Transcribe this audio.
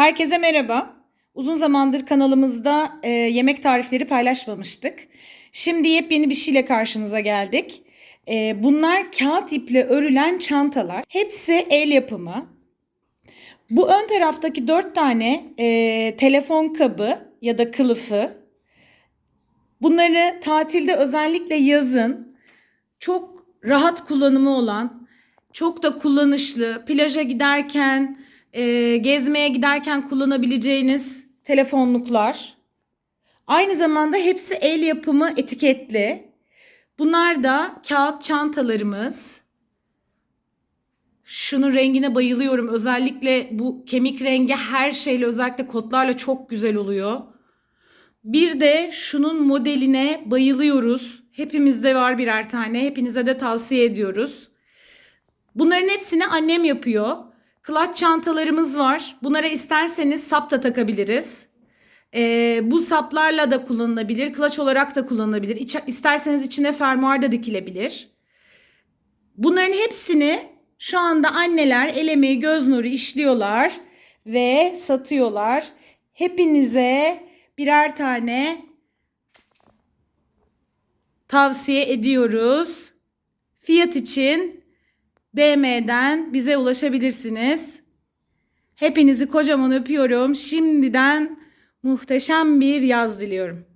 Herkese merhaba. Uzun zamandır kanalımızda e, yemek tarifleri paylaşmamıştık. Şimdi yepyeni bir şeyle karşınıza geldik. E, bunlar kağıt iple örülen çantalar. Hepsi el yapımı. Bu ön taraftaki dört tane e, telefon kabı ya da kılıfı. Bunları tatilde özellikle yazın çok rahat kullanımı olan, çok da kullanışlı, plaja giderken, e, gezmeye giderken kullanabileceğiniz telefonluklar. Aynı zamanda hepsi el yapımı etiketli. Bunlar da kağıt çantalarımız. Şunun rengine bayılıyorum. Özellikle bu kemik rengi her şeyle özellikle kotlarla çok güzel oluyor. Bir de şunun modeline bayılıyoruz. Hepimizde var birer tane. Hepinize de tavsiye ediyoruz. Bunların hepsini annem yapıyor. Clutch çantalarımız var. Bunlara isterseniz sap da takabiliriz. Ee, bu saplarla da kullanılabilir. Clutch olarak da kullanılabilir. İç, isterseniz içine fermuar da dikilebilir. Bunların hepsini şu anda anneler el emeği göz nuru işliyorlar ve satıyorlar. Hepinize birer tane tavsiye ediyoruz. Fiyat için DM'den bize ulaşabilirsiniz. Hepinizi kocaman öpüyorum. Şimdiden muhteşem bir yaz diliyorum.